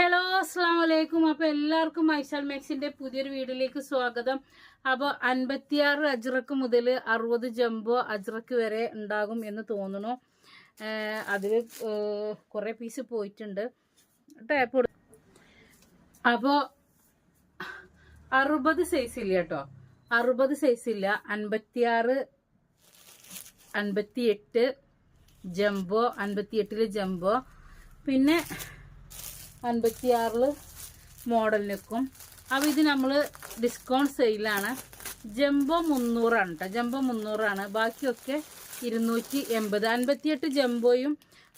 Hello അസ്സാം വലൈക്കും അപ്പൊ എല്ലാവർക്കും മൈസാൽ മാക്സിന്റെ പുതിയൊരു വീഡിയോയിലേക്ക് സ്വാഗതം. അപ്പോൾ അൻപത്തിയാറ് അജ്രക്ക് മുതൽ അറുപത് ജംബോ അജ്രക്ക് വരെ ഉണ്ടാകും എന്ന് തോന്നുന്നു. അതിൽ കുറെ പീസ് പോയിട്ടുണ്ട്. ടാപ്പ് അപ്പോൾ അറുപത് സൈസ് ഇല്ല കേട്ടോ. അറുപത് സൈസ് ഇല്ല. അൻപത്തിയാറ് അൻപത്തിയെട്ട് ജംബോ അൻപത്തിയെട്ടിൽ ജംബോ. പിന്നെ അൻപത്തിയാറിൽ മോഡൽ നിൽക്കും അപ്പോൾ ഇത് നമ്മൾ ഡിസ്കൗണ്ട് സെയിലാണ് ജംബോ മുന്നൂറാണ് കേട്ടോ ജംബോ മുന്നൂറാണ്. ബാക്കിയൊക്കെ ഇരുന്നൂറ്റി എൺപത്. അൻപത്തിയെട്ട് ജംബോയും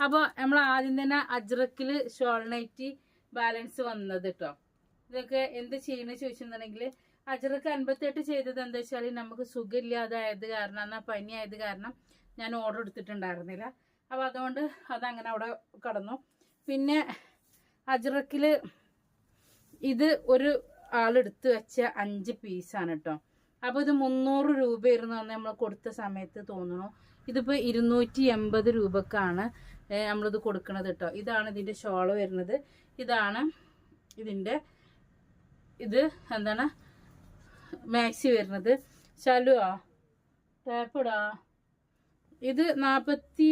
അപ്പോൾ നമ്മൾ ആദ്യം തന്നെ അജ്രക്കിൽ ഷോൾണൈറ്റി ബാലൻസ് വന്നത് കേട്ടോ ഇതൊക്കെ എന്ത് ചെയ്യണമെന്ന് ചോദിച്ചിട്ടുണ്ടെങ്കിൽ അജ്രക്ക് അൻപത്തെട്ട് ചെയ്തത് എന്താ വെച്ചാൽ നമുക്ക് സുഖമില്ലാതായത് കാരണം എന്നാൽ പനിയായത് കാരണം ഞാൻ ഓർഡർ എടുത്തിട്ടുണ്ടായിരുന്നില്ല. അപ്പോൾ അതുകൊണ്ട് അതങ്ങനെ അവിടെ കടന്നു. പിന്നെ അജറക്കിൽ ഇത് ഒരു ആളെടുത്ത് വെച്ച അഞ്ച് പീസാണ് കേട്ടോ അപ്പോൾ ഇത് മുന്നൂറ് രൂപയായിരുന്നു അന്ന് നമ്മൾ കൊടുത്ത സമയത്ത് തോന്നുന്നു. ഇതിപ്പോൾ ഇരുന്നൂറ്റി എൺപത് രൂപക്കാണ് നമ്മളിത് കൊടുക്കണത് കേട്ടോ ഇതാണ് ഇതിന്റെ ഷോൾ വരുന്നത്. ഇതാണ് ഇതിന്റെ ഇത് എന്താണ്? മാക്സി വരുന്നത്. ശലുവാ ടേപ്പടാ ഇത് നാൽപ്പത്തി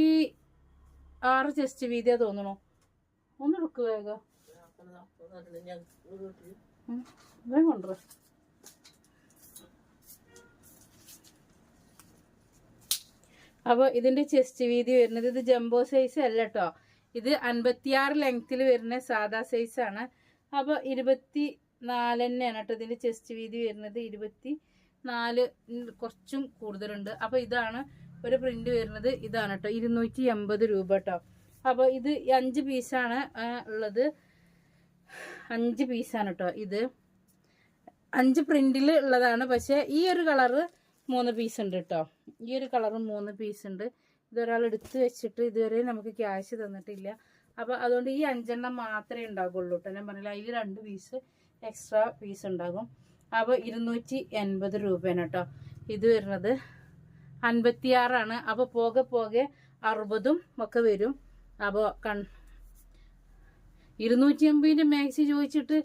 ആറ് ചെസ്റ്റ് വീതിയാ തോന്നണു ഒന്ന് എടുക്കുക വേഗം. വേഗം അപ്പോൾ ഇതിന്റെ ചെസ്റ്റ് വീതി വരുന്നത് ഇത് ജംബോ സൈസ് അല്ല കേട്ടോ ഇത് അൻപത്തിയാറ് ലെങ്ത്തിൽ വരുന്ന സാധാ സൈസ് ആണ്. അപ്പോൾ ഇരുപത്തി നാല് തന്നെയാണ് കേട്ടോ ഇതിന്റെ ചെസ്റ്റ് വീതി വരുന്നത്. ഇരുപത്തി നാല് കുറച്ചും കൂടുതലുണ്ട്. അപ്പോൾ ഇതാണ് ഒരു പ്രിന്റ് വരുന്നത്. ഇതാണ് കേട്ടോ ഇരുന്നൂറ്റി എൺപത് രൂപ കേട്ടോ അപ്പോൾ ഇത് അഞ്ച് പീസാണ് ഉള്ളത്. അഞ്ച് പീസാണ് കേട്ടോ ഇത്. അഞ്ച് പ്രിന്റിൽ ഉള്ളതാണ്. പക്ഷെ ഈ ഒരു കളറ് മൂന്ന് പീസ് ഉണ്ട് കേട്ടോ ഈ ഒരു കളറ് മൂന്ന് പീസ് ഉണ്ട്. ഇതൊരാൾ എടുത്ത് വെച്ചിട്ട് ഇതുവരെ നമുക്ക് ക്യാഷ് തന്നിട്ടില്ല. അപ്പോൾ അതുകൊണ്ട് ഈ അഞ്ചെണ്ണം മാത്രമേ ഉണ്ടാകുള്ളൂ കേട്ടോ ഞാൻ പറഞ്ഞില്ല അതിൽ രണ്ട് പീസ് എക്സ്ട്രാ പീസ് ഉണ്ടാകും. അപ്പോൾ ഇരുന്നൂറ്റി എൺപത് രൂപയാണ് കേട്ടോ ഇത് വരുന്നത്. അൻപത്തിയാറാണ്. അപ്പോൾ പോകെ പോകെ അറുപതും ഒക്കെ വരും. അപ്പോൾ കൺ ഇരുന്നൂറ്റി അമ്പതിന്റെ മാക്സി ചോദിച്ചിട്ട്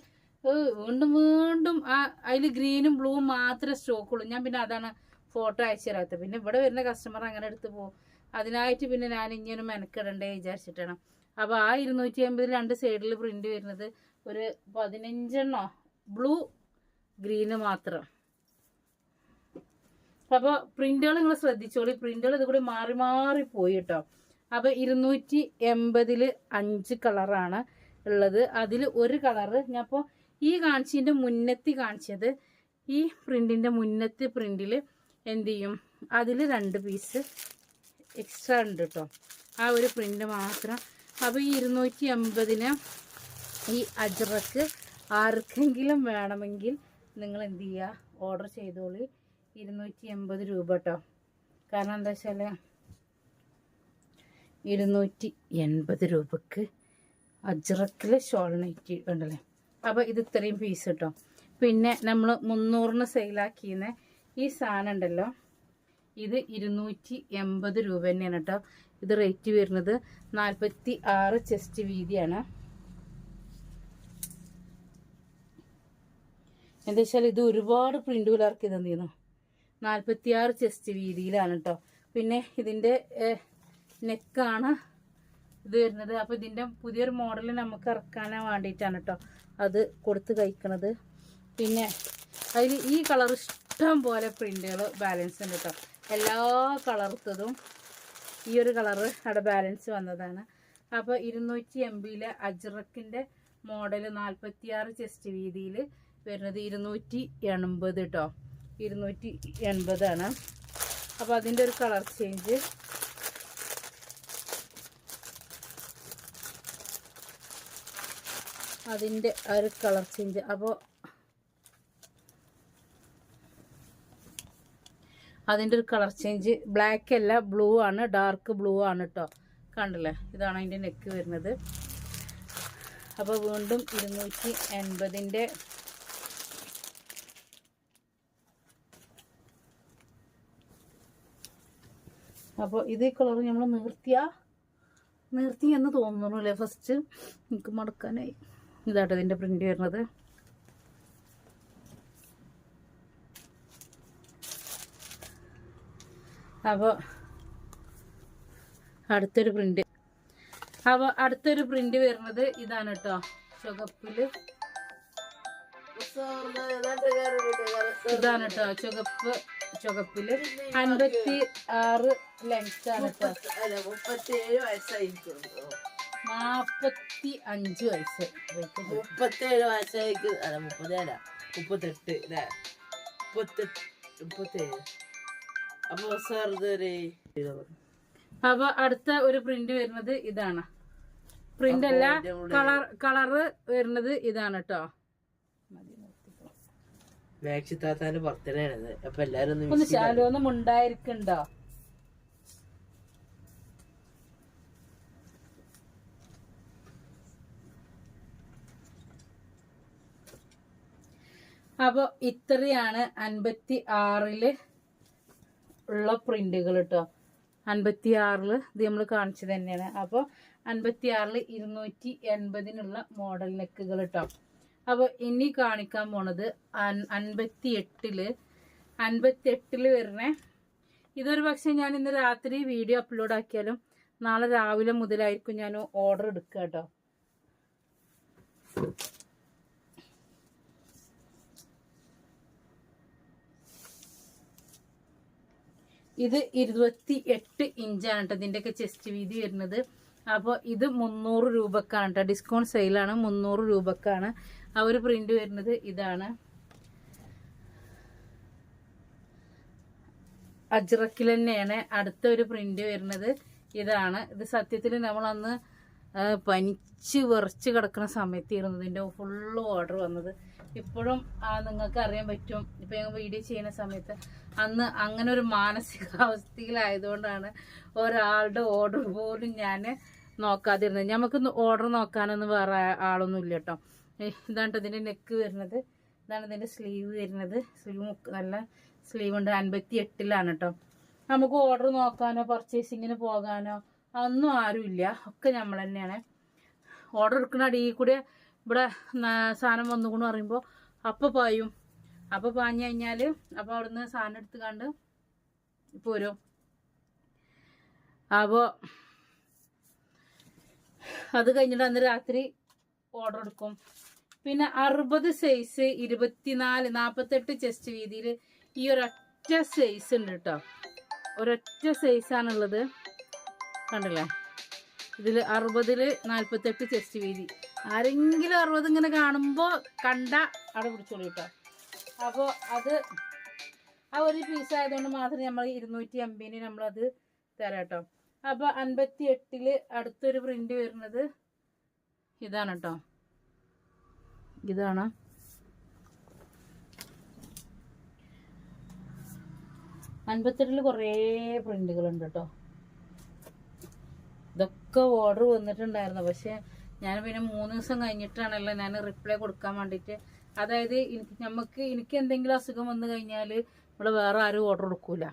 വീണ്ടും വീണ്ടും ആ അതിൽ ഗ്രീനും ബ്ലൂവും മാത്രമേ സ്റ്റോക്ക് ഉള്ളൂ ഞാൻ പിന്നെ അതാണ് ഫോട്ടോ അയച്ചു തരാത്തത്. പിന്നെ ഇവിടെ വരുന്ന കസ്റ്റമർ അങ്ങനെ എടുത്ത് പോകും അതിനായിട്ട് പിന്നെ ഞാൻ ഇങ്ങനെ മെനക്കെടണ്ടേ വിചാരിച്ചിട്ടാണ്. അപ്പോൾ ആ ഇരുന്നൂറ്റി അമ്പതിൽ രണ്ട് സൈഡിൽ പ്രിന്റ് വരുന്നത് ഒരു പതിനഞ്ചെണ്ണോ? ബ്ലൂ ഗ്രീന് മാത്രം. അപ്പോൾ പ്രിന്റുകൾ നിങ്ങൾ ശ്രദ്ധിച്ചോളി. പ്രിന്റുകൾ ഇതുകൂടി മാറി മാറി പോയി കേട്ടോ. അപ്പോൾ ഇരുന്നൂറ്റി എൺപതിൽ അഞ്ച് കളറാണ് ഉള്ളത്. അതിൽ ഒരു കളറ് ഞാൻ ഈ കാണിച്ചതിന്റെ മുന്നത്തി കാണിച്ചത്. ഈ പ്രിന്റിന്റെ മുന്നത്തെ പ്രിന്റിൽ എന്ത് ചെയ്യും? അതിൽ രണ്ട് പീസ് എക്സ്ട്രാ ഉണ്ട് കേട്ടോ ആ ഒരു പ്രിന്റ് മാത്രം. അപ്പോൾ ഈ ഇരുന്നൂറ്റി എൺപതിന് ഈ അജ്രക്ക് ആർക്കെങ്കിലും വേണമെങ്കിൽ നിങ്ങൾ എന്ത് ചെയ്യുക? ഓർഡർ ചെയ്തോളി. ഇരുന്നൂറ്റി എൺപത് രൂപ കേട്ടോ കാരണം എന്താ വെച്ചാൽ ഇരുന്നൂറ്റി എൺപത് രൂപക്ക് അജ്രക്കിൽ ഷോൾ നൈറ്റി ഉണ്ടല്ലേ? അപ്പോൾ ഇത് ഇത്രയും പീസ് കേട്ടോ പിന്നെ നമ്മൾ മുന്നൂറിന് സെയിലാക്കിയെന്ന് ഈ സാധനം ഉണ്ടല്ലോ. ഇത് ഇരുന്നൂറ്റി എൺപത് രൂപ തന്നെയാണ് കേട്ടോ ഇത് റേറ്റ് വരുന്നത് നാൽപ്പത്തി ആറ് ചെസ്റ്റ് വീതിയാണ്. എന്താ വെച്ചാൽ ഇത് ഒരുപാട് പ്രിന്റുകളാർക്ക് ഇത് ചെയ്യുന്നു? നാൽപ്പത്തി ആറ് ചെസ്റ്റ് വീതിയിലാണ് കേട്ടോ പിന്നെ ഇതിന്റെ നെക്കാണ് ഇത് വരുന്നത്. അപ്പോൾ ഇതിന്റെ പുതിയൊരു മോഡൽ നമുക്ക് ഇറക്കാൻ വേണ്ടിയിട്ടാണ് കേട്ടോ അത് കൊടുത്ത് കഴിക്കണത്. പിന്നെ അതിൽ ഈ കളർ ഇഷ്ടം പോലെ പ്രിന്റുകൾ ബാലൻസ് ഉണ്ട് കേട്ടോ എല്ലാ കളർത്തതും ഈ ഒരു കളറ് അവിടെ ബാലൻസ് വന്നതാണ്. അപ്പോൾ ഇരുന്നൂറ്റി എം ബിയിലെ അജ്രക്കിന്റെ മോഡൽ നാൽപ്പത്തിയാറ് ചെസ്റ്റ് വീതിയിൽ വരുന്നത് ഇരുന്നൂറ്റി എൺപത് കേട്ടോ ഇരുന്നൂറ്റി എൺപതാണ്. അപ്പോൾ അതിന്റെ ഒരു കളർ ചേഞ്ച് അതിന്റെ ഒരു കളർ ചേഞ്ച് അപ്പോൾ അതിന്റെ ഒരു കളർ ചേഞ്ച് ബ്ലാക്ക് അല്ല ബ്ലൂ ആണ് ഡാർക്ക് ബ്ലൂ ആണ് കേട്ടോ കണ്ടില്ലേ? ഇതാണ് അതിന്റെ നെക്ക് വരുന്നത്. അപ്പോൾ വീണ്ടും ഇരുന്നൂറ്റി എൺപതിന്റെ അപ്പോൾ ഇതേ കളർ നമ്മൾ നിർത്തിയാ നിർത്തി എന്ന് തോന്നുന്നു അല്ലേ ഫസ്റ്റ് എനിക്ക് മടക്കാനായി. ഇതാട്ടോ ഇതിന്റെ പ്രിന്റ് വരുന്നത്. അപ്പോൾ അടുത്തൊരു പ്രിന്റ് അപ്പോൾ അടുത്തൊരു പ്രിന്റ് വരുന്നത് ഇതാണ് കേട്ടോ. ചുവപ്പിൽ ഇതാണ് കേട്ടോ. ചുവപ്പ് ചുവപ്പിൽ അൻപത്തി ആറ് ആണ് കേട്ടോ. മുപ്പത്തി ഏഴ് വയസ്സായിരിക്കും നാപ്പത്തി അഞ്ച് വയസ്സ് മുപ്പത്തേഴ് വയസ്സായിക്ക് അല്ല മുപ്പത്തേഴ മുപ്പത്തെട്ട് അല്ലേ? മുപ്പത്തെട്ട് മുപ്പത്തേഴ്. അപ്പൊ സാർ ഇതൊരു അപ്പൊ അടുത്ത ഒരു പ്രിന്റ് വരുന്നത് ഇതാണ്. പ്രിന്റ് അല്ല കളർ കളറ് വരുന്നത് ഇതാണ് കേട്ടോ മാക്സി താത്താന്റെ ബർത്ത്ഡേ ആണ് അപ്പൊ എല്ലാരും ഒന്ന് ഉണ്ടായിരിക്കണ്ടോ അപ്പൊ ഇത്രയാണ് അൻപത്തി ആറിൽ ഉള്ള പ്രിന്റുകൾ കേട്ടോ അൻപത്തി ആറിൽ ഇത് നമ്മൾ കാണിച്ചു തന്നെയാണ്. അപ്പോൾ അൻപത്തി ആറിൽ ഇരുന്നൂറ്റി എൺപതിനുള്ള മോഡൽ നെക്കുകൾ കേട്ടോ അപ്പോൾ ഇനി കാണിക്കാൻ പോണത് അൻ- അൻപത്തി എട്ടിൽ അൻപത്തി എട്ടിൽ വരണേ. ഇതൊരു പക്ഷേ ഞാൻ ഇന്ന് രാത്രി വീഡിയോ അപ്ലോഡ് ആക്കിയാലും നാളെ രാവിലെ മുതലായിരിക്കും ഞാൻ ഓർഡർ എടുക്കുക കേട്ടോ ഇത് ഇരുപത്തി എട്ട് ഇഞ്ചാണ് കേട്ടോ ഇതിന്റെയൊക്കെ ചെസ്റ്റ് വീതി വരുന്നത്. അപ്പോൾ ഇത് മുന്നൂറ് രൂപക്കാണ് കേട്ടോ ഡിസ്കൗണ്ട് സെയിലാണ് മുന്നൂറ് രൂപക്കാണ്. ആ ഒരു പ്രിന്റ് വരുന്നത് ഇതാണ്. അജ്രക്കിൽ തന്നെയാണ് അടുത്ത ഒരു പ്രിന്റ് വരുന്നത്. ഇതാണ്. ഇത് സത്യത്തിൽ നമ്മളന്ന് ആ, പനിച്ച് വിറച്ച് കിടക്കുന്ന സമയത്ത് ഇതിന്റെ ഫുള്ള് ഓർഡർ വന്നത്. ഇപ്പോഴും നിങ്ങൾക്ക് അറിയാൻ പറ്റും ഇപ്പം ഞങ്ങൾ വീഡിയോ ചെയ്യുന്ന സമയത്ത് അന്ന് അങ്ങനെ ഒരു മാനസികാവസ്ഥയിലായതുകൊണ്ടാണ് ഒരാളുടെ ഓർഡർ പോലും ഞാൻ നോക്കാതിരുന്നത്. നമുക്ക് ഓർഡർ നോക്കാനൊന്നും വേറെ ആളൊന്നും ഇല്ല കേട്ടോ ഇതാണ് ഇതിന്റെ നെക്ക് വരുന്നത്. ഇതാണ് ഇതിന്റെ സ്ലീവ് വരുന്നത്. സ്ലീവ് നല്ല സ്ലീവ് ഉണ്ട്. അൻപത്തി എട്ടിലാണ് കേട്ടോ നമുക്ക് ഓർഡർ നോക്കാനോ പർച്ചേസിങ്ങിന് പോകാനോ അതൊന്നും ആരുമില്ല. ഒക്കെ നമ്മൾ തന്നെയാണ്. ഓർഡർ എടുക്കുന്ന അടിയിൽ കൂടെ ഇവിടെ സാധനം വന്നുകൊണ്ട് പറയുമ്പോൾ അപ്പോൾ പായും. അപ്പോൾ പാഞ്ഞു കഴിഞ്ഞാൽ അപ്പോൾ അവിടുന്ന് സാധനം എടുത്ത് കണ്ട് പോരും അപ്പോൾ അത് കഴിഞ്ഞിട്ട് അന്ന് രാത്രി ഓർഡർ എടുക്കും. പിന്നെ അറുപത് സൈസ് ഇരുപത്തിനാല് നാൽപ്പത്തെട്ട് ചെസ്റ്റ് വീതിയിൽ ഈ ഒരൊറ്റ സൈസ് ഉണ്ട് കേട്ടോ ഒരൊറ്റ സൈസാണുള്ളത് കണ്ടില്ലേ? ഇതിൽ അറുപതിൽ നാൽപ്പത്തെട്ട് ചെസ്റ്റ് വീതി. ആരെങ്കിലും അറുപത് ഇങ്ങനെ കാണുമ്പോൾ കണ്ട അവിടെ പിടിച്ചോളൂ കേട്ടോ അപ്പോൾ അത് ആ ഒരു പീസ് ആയതുകൊണ്ട് മാത്രം നമ്മൾ ഇരുന്നൂറ്റി അമ്പതിന് നമ്മളത് തരാം കേട്ടോ അപ്പോൾ അൻപത്തി എട്ടിൽ അടുത്തൊരു പ്രിന്റ് വരുന്നത് ഇതാണ് കേട്ടോ ഇതാണ്. അൻപത്തെട്ടിൽ കുറേ പ്രിന്റുകളുണ്ട് കേട്ടോ ഇതൊക്കെ ഓർഡർ വന്നിട്ടുണ്ടായിരുന്നു. പക്ഷെ ഞാൻ പിന്നെ മൂന്ന് ദിവസം കഴിഞ്ഞിട്ടാണല്ലോ ഞാൻ റിപ്ലൈ കൊടുക്കാൻ വേണ്ടിയിട്ട്. അതായത് എനിക്ക് നമുക്ക് എനിക്ക് എന്തെങ്കിലും അസുഖം വന്നു കഴിഞ്ഞാൽ ഇവിടെ വേറെ ആരും ഓർഡർ കൊടുക്കൂല.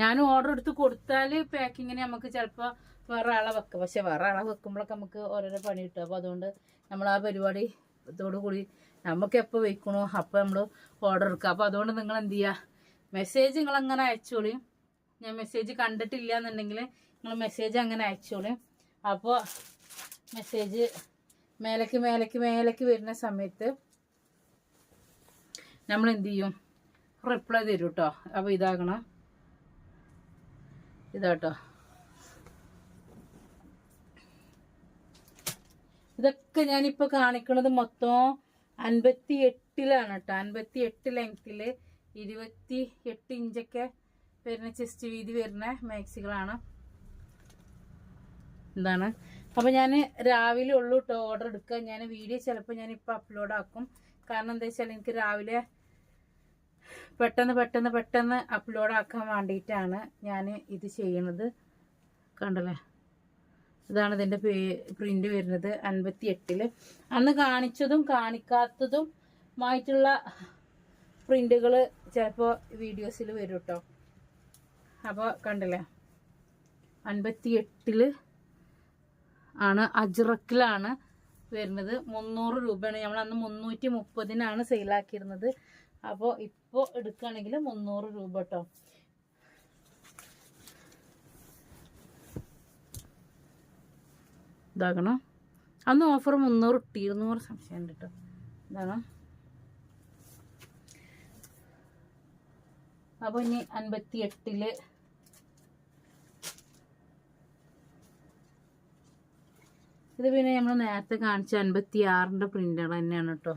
ഞാൻ ഓർഡർ എടുത്ത് കൊടുത്താൽ പാക്കിങ്ങിന് നമുക്ക് ചിലപ്പോൾ വേറെ ആളെ വെക്കാം. പക്ഷെ വേറെ ആളെ വെക്കുമ്പോഴൊക്കെ നമുക്ക് ഓരോരോ പണി കിട്ടും. അപ്പോൾ അതുകൊണ്ട് നമ്മൾ ആ പരിപാടി ഇതോടുകൂടി നമുക്ക് എപ്പോൾ വെക്കണോ അപ്പോൾ നമ്മൾ ഓർഡർ എടുക്കുക അപ്പോൾ അതുകൊണ്ട് നിങ്ങൾ എന്ത് ചെയ്യുക മെസ്സേജ് നിങ്ങൾ അങ്ങനെ അയച്ചോളി. ഞാൻ മെസ്സേജ് കണ്ടിട്ടില്ല എന്നുണ്ടെങ്കിൽ നിങ്ങൾ മെസ്സേജ് അങ്ങനെ അയച്ചോളൂ. അപ്പോൾ മെസ്സേജ് മേലേക്ക് മേലേക്ക് മേലേക്ക് വരുന്ന സമയത്ത് നമ്മൾ എന്ത് ചെയ്യും? റിപ്ലൈ തരും കേട്ടോ അപ്പോൾ ഇതാകണം. ഇതാട്ടോ. ഇതൊക്കെ ഞാനിപ്പോൾ കാണിക്കുന്നത് മൊത്തം അൻപത്തി എട്ടിലാണ് കേട്ടോ അൻപത്തി എട്ട് ലെങ്ത്തിൽ ഇരുപത്തി എട്ട് ഇഞ്ചൊക്കെ വരുന്ന ചെസ്റ്റ് വീതി വരുന്ന മാക്സികളാണ് എന്താണ് അപ്പോൾ ഞാൻ രാവിലെ ഉള്ളൂ കേട്ടോ ഓർഡർ എടുക്കുക ഞാൻ വീഡിയോ ചിലപ്പോൾ ഞാനിപ്പോൾ അപ്ലോഡ് ആക്കും. കാരണം എന്താ വെച്ചാൽ എനിക്ക് രാവിലെ പെട്ടെന്ന് പെട്ടെന്ന് പെട്ടെന്ന് അപ്ലോഡ് ആക്കാൻ വേണ്ടിയിട്ടാണ് ഞാൻ ഇത് ചെയ്യണത്. കണ്ടല്ലേ? ഇതാണ് ഇതിന്റെ പ്രിന്റ് വരുന്നത് അൻപത്തി എട്ടിൽ അന്ന് കാണിച്ചതും കാണിക്കാത്തതും ആയിട്ടുള്ള പ്രിന്റുകൾ ചിലപ്പോൾ വീഡിയോസിൽ വരും കേട്ടോ അപ്പോൾ കണ്ടില്ലേ? അൻപത്തി എട്ടിൽ ആണ് അജ്രക്കിലാണ് വരുന്നത്. മുന്നൂറ് രൂപയാണ്. നമ്മൾ അന്ന് മുന്നൂറ്റി മുപ്പതിനാണ് സെയിലാക്കിയിരുന്നത് അപ്പോൾ ഇപ്പോൾ എടുക്കുകയാണെങ്കിൽ മുന്നൂറ് രൂപ കേട്ടോ ഇതാക്കണം അന്ന് ഓഫർ മുന്നൂറ് ഇട്ടി ഇരുന്നൂറ് സംശയം ഉണ്ട് കേട്ടോ ഇതാണ് അപ്പോൾ ഇനി അൻപത്തി എട്ടിൽ ഇത് പിന്നെ നമ്മൾ നേരത്തെ കാണിച്ച അൻപത്തി ആറിന്റെ പ്രിന്റർ തന്നെയാണ് കേട്ടോ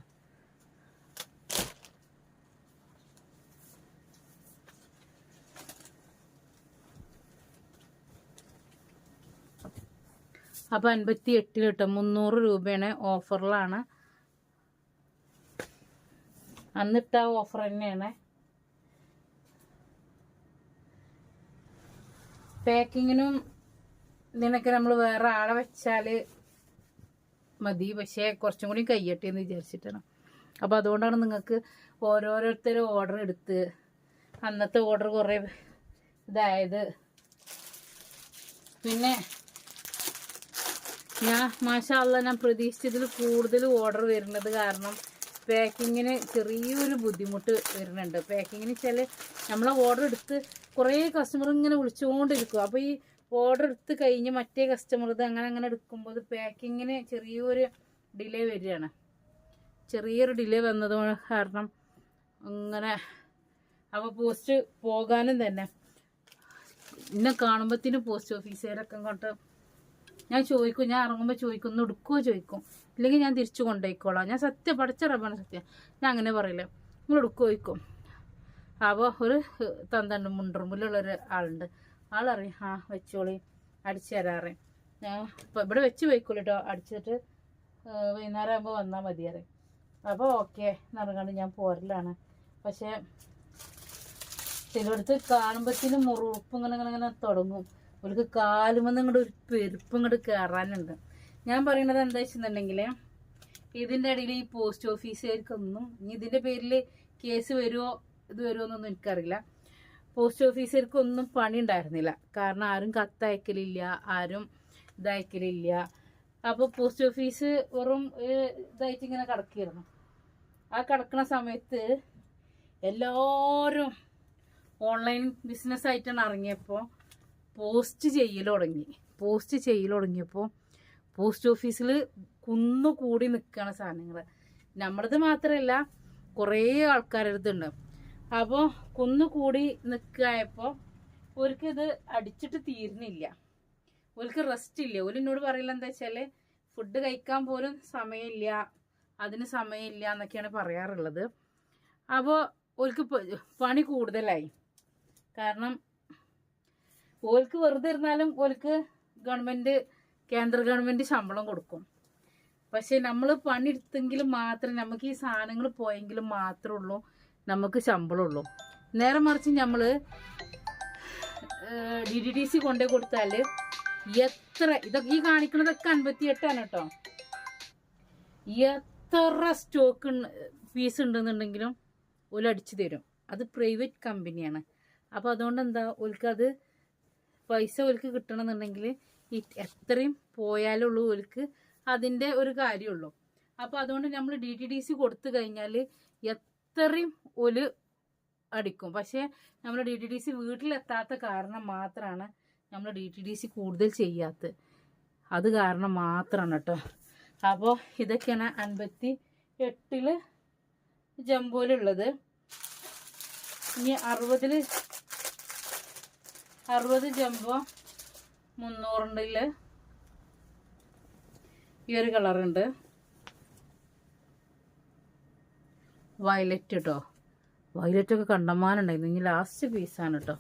അപ്പോൾ അൻപത്തി എട്ടിൽ കേട്ടോ മുന്നൂറ് രൂപയാണ് ഓഫറിലാണ്. അന്നിട്ട ഓഫർ തന്നെയാണ്. പാക്കിങ്ങിനും ഇതിനൊക്കെ നമ്മൾ വേറെ ആളെ വെച്ചാൽ മതി. പക്ഷേ കുറച്ചും കൂടി കയ്യട്ടെ എന്ന് വിചാരിച്ചിട്ടാണ്. അപ്പോൾ അതുകൊണ്ടാണ് നിങ്ങൾക്ക് ഓരോരോരുത്തരും ഓർഡർ എടുത്ത് അന്നത്തെ ഓർഡർ കുറേ ഇതായത്. പിന്നെ ഞാൻ മാഷാല്ല ഞാൻ പ്രതീക്ഷിച്ചതിൽ കൂടുതൽ ഓർഡർ വരുന്നത് കാരണം പാക്കിങ്ങിന് ചെറിയൊരു ബുദ്ധിമുട്ട് വരുന്നുണ്ട്. പാക്കിങ്ങിന് വെച്ചാൽ നമ്മളെ ഓർഡർ എടുത്ത് കുറേ കസ്റ്റമർ ഇങ്ങനെ വിളിച്ചുകൊണ്ടിരിക്കും അപ്പോൾ ഈ ഓർഡർ എടുത്ത് കഴിഞ്ഞ് മറ്റേ കസ്റ്റമർ ഇത് അങ്ങനെ അങ്ങനെ എടുക്കുമ്പോൾ ഇത് പാക്കിങ്ങിന് ചെറിയൊരു ഡിലേ വരികയാണ്. ചെറിയൊരു ഡിലേ വന്നത് കാരണം അങ്ങനെ അവ പോസ്റ്റ് പോകാനും തന്നെ. എന്നെ കാണുമ്പത്തിന് പോസ്റ്റ് ഓഫീസുകാരൊക്കെ കൊണ്ട് ഞാൻ ചോദിക്കും ഞാൻ ഇറങ്ങുമ്പോൾ ചോദിക്കും ഒന്ന് എടുക്കുമോ ചോദിക്കും. ഇല്ലെങ്കിൽ ഞാൻ തിരിച്ചു കൊണ്ടുപോയിക്കോളാം ഞാൻ സത്യം പഠിച്ച സത്യം. ഞാൻ അങ്ങനെ പറയില്ല നിങ്ങൾ എടുക്കുമോ ചോദിക്കും. അപ്പോൾ ഒരു തന്തണ്ട് മുണ്ടറുമ്പിലുള്ളൊരു ആളുണ്ട്. ആളറിയും ആ വെച്ചോളി അടിച്ചു തരാറേ. ഞാൻ ഇപ്പം ഇവിടെ വെച്ച് പോയിക്കോളൂ കേട്ടോ അടിച്ചിട്ട് വൈകുന്നേരം ആകുമ്പോൾ വന്നാൽ മതിയറേ അപ്പോൾ ഓക്കെ നടക്കാണ്ട് ഞാൻ പോരലാണ്. പക്ഷേ ചിലയിടത്ത് കാണുമ്പോഴത്തേനും മുറുപ്പ് ഇങ്ങനെ ഇങ്ങനെ ഇങ്ങനെ തുടങ്ങും. അവർക്ക് കാലുമെന്ന് ഇങ്ങോട്ട് ഒരു പെരുപ്പ് ഇങ്ങോട്ട് കയറാനുണ്ട് ഞാൻ പറയുന്നത് എന്താ വെച്ചിട്ടുണ്ടെങ്കിൽ ഇതിന്റെ ഇടയിൽ ഈ പോസ്റ്റ് ഓഫീസുകാർക്കൊന്നും ഇനി ഇതിന്റെ പേരിൽ കേസ് വരുമോ ഇത് വരുമോ എന്നൊന്നും എനിക്കറിയില്ല. പോസ്റ്റ് ഓഫീസുകാർക്കൊന്നും പണി ഉണ്ടായിരുന്നില്ല കാരണം ആരും കത്തയക്കലില്ല ആരും ഇതയക്കലില്ല. അപ്പോൾ പോസ്റ്റ് ഓഫീസ് വെറും ഇതായിട്ട് ഇങ്ങനെ കിടക്കുകയായിരുന്നു. ആ കിടക്കുന്ന സമയത്ത് എല്ലാവരും ഓൺലൈൻ ബിസിനസ് ആയിട്ടാണ് ഇറങ്ങിയപ്പോൾ പോസ്റ്റ് ചെയ്യൽ തുടങ്ങി. പോസ്റ്റ് ചെയ്യൽ തുടങ്ങിയപ്പോൾ പോസ്റ്റ് ഓഫീസിൽ കുന്നു കൂടി നിൽക്കുകയാണ് സാധനങ്ങൾ നമ്മളത് മാത്രമല്ല കുറേ ആൾക്കാരടുത്തുണ്ട് അപ്പോൾ കുന്നുകൂടി നിൽക്കായപ്പോൾ ഇത് അടിച്ചിട്ട് തീരുന്നില്ല. ഓൽക്ക് റെസ്റ്റ് ഇല്ല. ഓൽ എന്നോട് പറയില്ല എന്താ വെച്ചാൽ ഫുഡ് കഴിക്കാൻ പോലും സമയമില്ല അതിന് സമയമില്ല എന്നൊക്കെയാണ് പറയാറുള്ളത്. അപ്പോൾ ഓൽക്ക് പണി കൂടുതലായി. കാരണം ഓൽക്ക് വെറുതെ ഇരുന്നാലും ഓൽക്ക് ഗവൺമെന്റ് കേന്ദ്ര ഗവൺമെന്റ് ശമ്പളം കൊടുക്കും. പക്ഷെ നമ്മൾ പണിയെടുത്തെങ്കിൽ മാത്രമേ നമുക്ക് ഈ സാധനങ്ങൾ പോയെങ്കിലും മാത്രമേ ഉള്ളൂ. നമുക്ക് ശമ്പളം ഉള്ളൂ നേരെ മറിച്ച് നമ്മൾ ഡി ഡി ടി സി കൊണ്ടുപോയി കൊടുത്താൽ എത്ര ഇതൊക്കെ ഈ കാണിക്കുന്നതൊക്കെ അൻപത്തി എട്ടാണ് കേട്ടോ എത്ര സ്റ്റോക്ക് ഫീസ് ഉണ്ടെന്നുണ്ടെങ്കിലും ഒലടിച്ചു തരും. അത് പ്രൈവറ്റ് കമ്പനിയാണ്. അപ്പോൾ അതുകൊണ്ട് എന്താ ഓൽക്കത് പൈസ ഓൽക്ക് കിട്ടണമെന്നുണ്ടെങ്കിൽ എത്രയും പോയാലുള്ളൂ ഓൽക്ക് അതിന്റെ ഒരു കാര്യമുള്ളൂ അപ്പോൾ അതുകൊണ്ട് നമ്മൾ ഡി ടി ഡി സി കൊടുത്തു കഴിഞ്ഞാൽ എത്രയും ഓൽ അടിക്കും. പക്ഷേ നമ്മൾ ഡി ടി ഡി സി വീട്ടിലെത്താത്ത കാരണം മാത്രമാണ് നമ്മൾ ഡി ടി ഡി സി കൂടുതൽ ചെയ്യാത്തത് അത് കാരണം മാത്രമാണ് കേട്ടോ അപ്പോൾ ഇതൊക്കെയാണ് അൻപത്തി എട്ടിൽ ജംബോയിലുള്ളത് ഇനി അറുപതിൽ അറുപത് ജംബോ മുന്നൂറിന്റെയിൽ ഈ ഒരു കളറുണ്ട് വയലറ്റ് കേട്ടോ വയലറ്റ് ഒക്കെ കണ്ടമാനുണ്ടായിരുന്നു. ഇനി ലാസ്റ്റ് പീസാണ് കേട്ടോ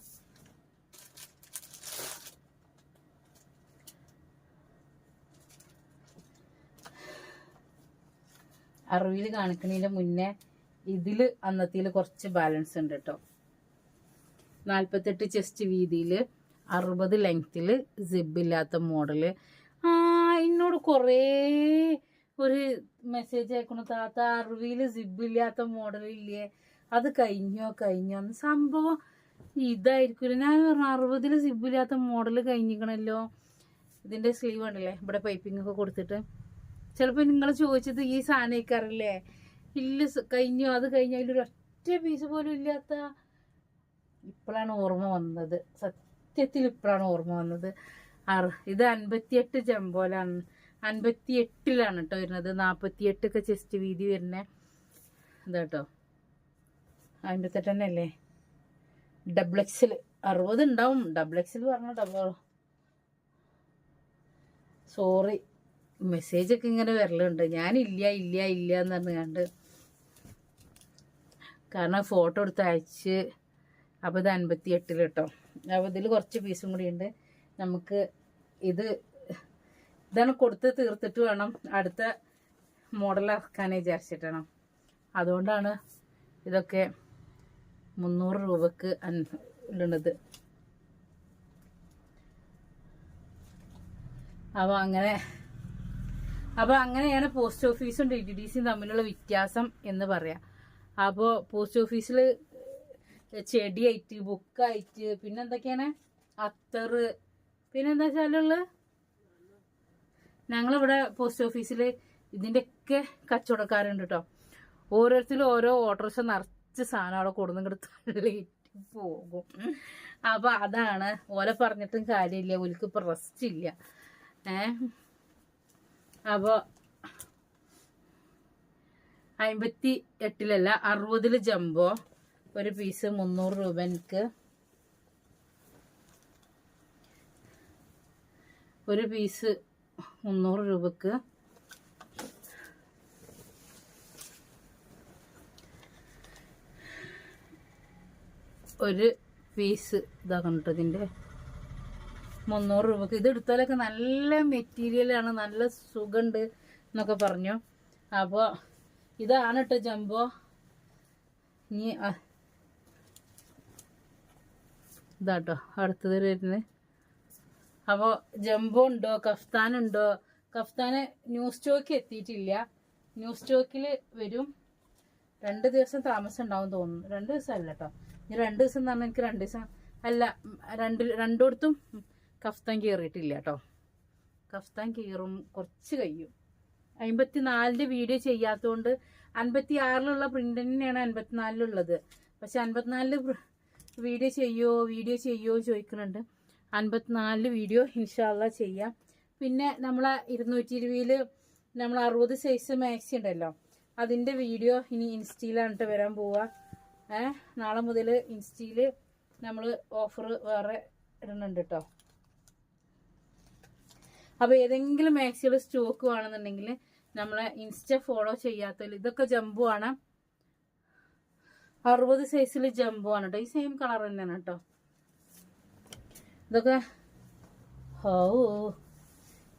അറിവിൽ കാണിക്കുന്നതിന് മുന്നേ ഇതിൽ അന്നത്തിൽ കുറച്ച് ബാലൻസ് ഉണ്ട് കേട്ടോ നാൽപ്പത്തെട്ട് ചെസ്റ്റ് വീതിയിൽ അറുപത് ലെങ്ത്തിൽ സിബില്ലാത്ത മോഡൽ ആ എന്നോട് കുറേ ഒരു മെസ്സേജ് അയക്കണു. താത്ത അറിവിൽ സിബില്ലാത്ത മോഡലില്ലേ അത് കഴിഞ്ഞോ കഴിഞ്ഞോ സംഭവം ഇതായിരിക്കില്ല ഞാൻ പറഞ്ഞു അറുപതിൽ സിബില്ലാത്ത മോഡൽ കഴിഞ്ഞിക്കണല്ലോ ഇതിന്റെ സ്ലീവ് ഉണ്ടല്ലേ ഇവിടെ പൈപ്പിംഗ് ഒക്കെ കൊടുത്തിട്ട്. ചിലപ്പോൾ നിങ്ങൾ ചോദിച്ചത് ഈ സാധനക്കാരല്ലേ ഇല്ല കഴിഞ്ഞോ അത് കഴിഞ്ഞോ അതിലൊരു ഒറ്റ പീസ് പോലും ഇല്ലാത്ത ഇപ്പോഴാണ് ഓർമ്മ വന്നത്. സത്യത്തിൽ ഇപ്പോഴാണ് ഓർമ്മ വന്നത്. ആ ഇത് അൻപത്തിയെട്ട് ജംബോലാണ് അൻപത്തി എട്ടിലാണ് കേട്ടോ വരുന്നത്. നാൽപ്പത്തിയെട്ടൊക്കെ ചെസ്റ്റ് വീതി വരുന്നത് ഇതാട്ടോ. അൻപത്തെട്ട് തന്നെ അല്ലേ ഡബിൾ എക്സിൽ അറുപത് ഉണ്ടാവും. ഡബിൾ എക്സിൽ പറഞ്ഞ ഡബിൾ സോറി മെസ്സേജ് ഒക്കെ ഇങ്ങനെ വരലുണ്ട്. ഞാനില്ല ഇല്ല ഇല്ല എന്ന് പറഞ്ഞ് കണ്ട് കാരണം ഫോട്ടോ എടുത്ത് അയച്ച്. അപ്പോൾ ഇത് അൻപത്തി എട്ടിൽ കേട്ടോ. അപ്പോൾ ഇതിൽ കുറച്ച് പീസും കൂടി ഉണ്ട്. നമുക്ക് ഇത് ഇതാണ് കൊടുത്ത് തീർത്തിട്ട് വേണം അടുത്ത മോഡൽ ഇറക്കാനേ വിചാരിച്ചിട്ടാണ്. അതുകൊണ്ടാണ് ഇതൊക്കെ മുന്നൂറ് രൂപക്ക് ഉള്ളത് അപ്പോൾ അങ്ങനെ അപ്പോൾ അങ്ങനെയാണ് പോസ്റ്റ് ഓഫീസും ഡി ടി ഡി സിയും തമ്മിലുള്ള വ്യത്യാസം എന്ന് പറയാം. അപ്പോൾ പോസ്റ്റ് ഓഫീസിൽ ചെടിയായിട്ട് ബുക്കായിട്ട് പിന്നെന്തൊക്കെയാണ്? അത്തറ്. പിന്നെ എന്താ വെച്ചാലുള്ളത് ഞങ്ങളിവിടെ പോസ്റ്റ് ഓഫീസിൽ ഇതിന്റെയൊക്കെ കച്ചവടക്കാരുണ്ട് കേട്ടോ ഓരോരുത്തരും ഓരോ ഓട്ടോറിക്ഷ നിറച്ച് സാധനം അവിടെ കൊടുന്നിങ്ങോട്ട് തള്ളിയിട്ട് പോകും. അപ്പൊ അതാണ്. ഓലെ പറഞ്ഞിട്ടും കാര്യമില്ല. ഓൽക്ക് ഇപ്പൊ റെസ്റ്റ് ഇല്ല. ഏ? അപ്പൊ അമ്പത്തി എട്ടിലല്ല അറുപതിൽ ജംബോ ഒരു പീസ് മുന്നൂറ് രൂപ എനിക്ക്. ഒരു പീസ് മുന്നൂറ് രൂപക്ക് ഒരു പീസ് ഇതാ കണ്ടിട്ട് ഇതിന്റെ മുന്നൂറ് രൂപക്ക്. ഇത് എടുത്താലൊക്കെ നല്ല മെറ്റീരിയലാണ് നല്ല സുഖമുണ്ട് എന്നൊക്കെ പറഞ്ഞു. അപ്പോൾ ഇതാണ് കേട്ടോ ജംബോ. ഇനി ഇതാട്ടോ അടുത്തത് വരുന്നത്. അപ്പോൾ ജംബോ ഉണ്ടോ? കഫ്താൻ ഉണ്ടോ? കഫ്താന് ന്യൂ സ്റ്റോക്ക് എത്തിയിട്ടില്ല. ന്യൂ സ്റ്റോക്കിൽ വരും. രണ്ട് ദിവസം താമസം ഉണ്ടാവും തോന്നുന്നു. രണ്ട് ദിവസം അല്ല കേട്ടോ രണ്ട് ദിവസം എന്ന് എനിക്ക് രണ്ട് ദിവസം അല്ല രണ്ട് രണ്ടിടത്തും കഫ്താൻ കീറിയിട്ടില്ല കേട്ടോ കഫ്താൻ കീറും കുറച്ച് കഴിയും. അമ്പത്തി നാലിന്റെ വീഡിയോ ചെയ്യാത്തതുകൊണ്ട് അൻപത്തി ആറിലുള്ള പ്രിന്റ് തന്നെയാണ് അൻപത്തിനാലിലുള്ളത്. പക്ഷെ അൻപത്തിനാലിൽ വീഡിയോ ചെയ്യോ വീഡിയോ ചെയ്യോ ചോദിക്കുന്നുണ്ട്. അൻപത്തിനാലിൽ വീഡിയോ ഇൻഷാല്ല ചെയ്യാം. പിന്നെ നമ്മൾ ഇരുന്നൂറ്റി ഇരുപതിൽ നമ്മൾ അറുപത് സൈസ് മാക്സി ഉണ്ടല്ലോ. അതിന്റെ വീഡിയോ ഇനി ഇൻസ്റ്റയിലാണ് വരാൻ പോവുക നാളെ മുതൽ ഇൻസ്റ്റയിൽ നമ്മൾ ഓഫർ വേറെ ഇടുന്നുണ്ട് കേട്ടോ അപ്പോൾ ഏതെങ്കിലും മാക്സികൾ സ്റ്റോക്ക് വേണമെന്നുണ്ടെങ്കിൽ നമ്മളെ ഇൻസ്റ്റ ഫോളോ ചെയ്യാത്തതിൽ ഇതൊക്കെ ജമ്പു ആണ്. അറുപത് സൈസിൽ ജമ്പു ആണ് കേട്ടോ ഈ സെയിം കളർ തന്നെയാണ് കേട്ടോ ഇതൊക്കെ ഓ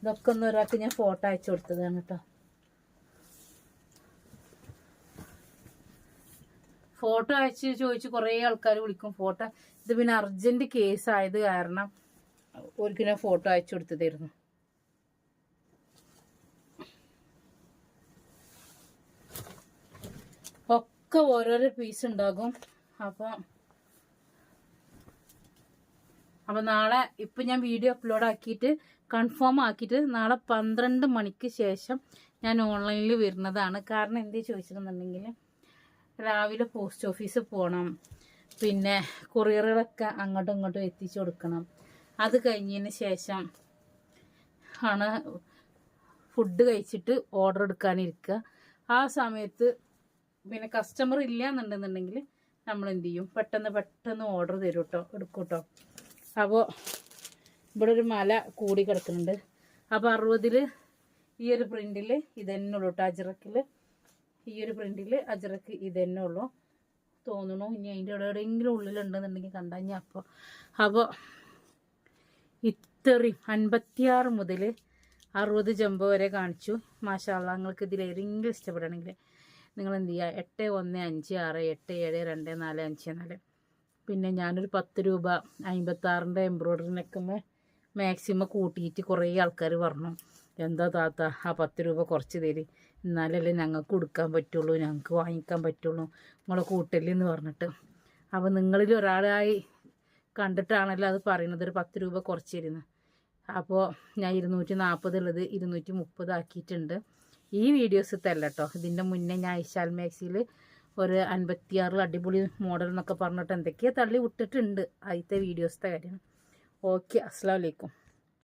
ഇതൊക്കെ ഒന്ന് ഒരാൾക്ക് ഞാൻ ഫോട്ടോ അയച്ചു കൊടുത്തതാണ് കേട്ടോ ഫോട്ടോ അയച്ച് ചോദിച്ച് കുറേ ആൾക്കാർ വിളിക്കും. ഫോട്ടോ ഇത് പിന്നെ അർജന്റ് കേസ് ആയത് കാരണം ഒരിക്കലും ഞാൻ ഫോട്ടോ അയച്ചു കൊടുത്തതായിരുന്നു. ഒക്കെ ഓരോരോ പീസ് ഉണ്ടാകും. അപ്പം അപ്പൊ നാളെ ഇപ്പൊ ഞാൻ വീഡിയോ അപ്ലോഡ് ആക്കിയിട്ട് കൺഫേം ആക്കിയിട്ട് നാളെ പന്ത്രണ്ട് മണിക്ക് ശേഷം ഞാൻ ഓൺലൈനിൽ വരുന്നതാണ്. കാരണം എന്തേ ചോദിച്ചിട്ടുണ്ടെങ്കിൽ രാവിലെ പോസ്റ്റ് ഓഫീസിൽ പോകണം പിന്നെ കൊറിയറുകളൊക്കെ അങ്ങോട്ടും ഇങ്ങോട്ടും എത്തിച്ചു കൊടുക്കണം. അത് കഴിഞ്ഞതിന് ശേഷം ആണ് ഫുഡ് കഴിച്ചിട്ട് ഓർഡർ എടുക്കാനിരിക്കുക. ആ സമയത്ത് പിന്നെ കസ്റ്റമർ ഇല്ല എന്നുണ്ടെന്നുണ്ടെങ്കിൽ നമ്മൾ എന്ത് ചെയ്യും? പെട്ടെന്ന് പെട്ടെന്ന് ഓർഡർ തരും കേട്ടോ എടുക്കും കേട്ടോ അപ്പോൾ ഇവിടെ ഒരു മല കൂടി കിടക്കുന്നുണ്ട്. അപ്പോൾ അറുപതിൽ ഈ ഒരു പ്രിന്റിൽ ഇതന്നെ ഉള്ളൂ കേട്ടോ അജറക്കിൽ ഈ ഒരു പ്രിന്റിൽ അജറക്ക് ഇതന്നെ ഉള്ളൂ. തോന്നണു. ഇനി അതിന്റെ ഇവിടെ എവിടെയെങ്കിലും ഉള്ളിലുണ്ടെന്നുണ്ടെങ്കിൽ കണ്ടാൽ ഞാൻ അപ്പോൾ അപ്പോൾ ഇത്രയും അൻപത്തിയാറ് മുതൽ അറുപത് ജമ്പ് വരെ കാണിച്ചു. മാഷാല്ല നിങ്ങൾക്ക് ഇതിൽ ഏതെങ്കിലും ഇഷ്ടപ്പെടുകയാണെങ്കിൽ നിങ്ങൾ എന്ത് ചെയ്യുക? എട്ട് ഒന്ന് അഞ്ച് ആറ് എട്ട് ഏഴ് രണ്ട് നാല് അഞ്ച് നാല്. പിന്നെ ഞാനൊരു പത്ത് രൂപ അമ്പത്താറിന്റെ എംബ്രോയ്ഡറിനൊക്കെ മാക്സിമം കൂട്ടിയിട്ട് കുറേ ആൾക്കാർ പറഞ്ഞു. എന്താ താത്ത ആ പത്ത് രൂപ കുറച്ച് തരി. എന്നാലല്ലേ ഞങ്ങൾക്ക് കൊടുക്കാൻ പറ്റുള്ളൂ ഞങ്ങൾക്ക് വാങ്ങിക്കാൻ പറ്റുള്ളൂ നിങ്ങളെ കൂട്ടല്ലെന്ന് പറഞ്ഞിട്ട്. അപ്പോൾ നിങ്ങളിൽ ഒരാളായി കണ്ടിട്ടാണല്ലോ അത് പറയുന്നത് ഒരു പത്ത് രൂപ കുറച്ച് തരുന്നത് അപ്പോൾ ഞാൻ ഇരുന്നൂറ്റി നാൽപ്പത് ഉള്ളത് ഇരുന്നൂറ്റി മുപ്പത് ആക്കിയിട്ടുണ്ട്. ഈ വീഡിയോസ് തല്ല കേട്ടോ ഇതിന്റെ മുന്നേ ഞാൻ ഐശാൽ മാക്സിയിൽ ഒരു അൻപത്തിയാറിൽ അടിപൊളി മോഡൽ എന്നൊക്കെ പറഞ്ഞിട്ട് എന്തൊക്കെയോ തള്ളി വിട്ടിട്ടുണ്ട് ആദ്യത്തെ വീഡിയോസിന്റെ കാര്യം. ഓക്കെ അസ്സാം വലൈക്കും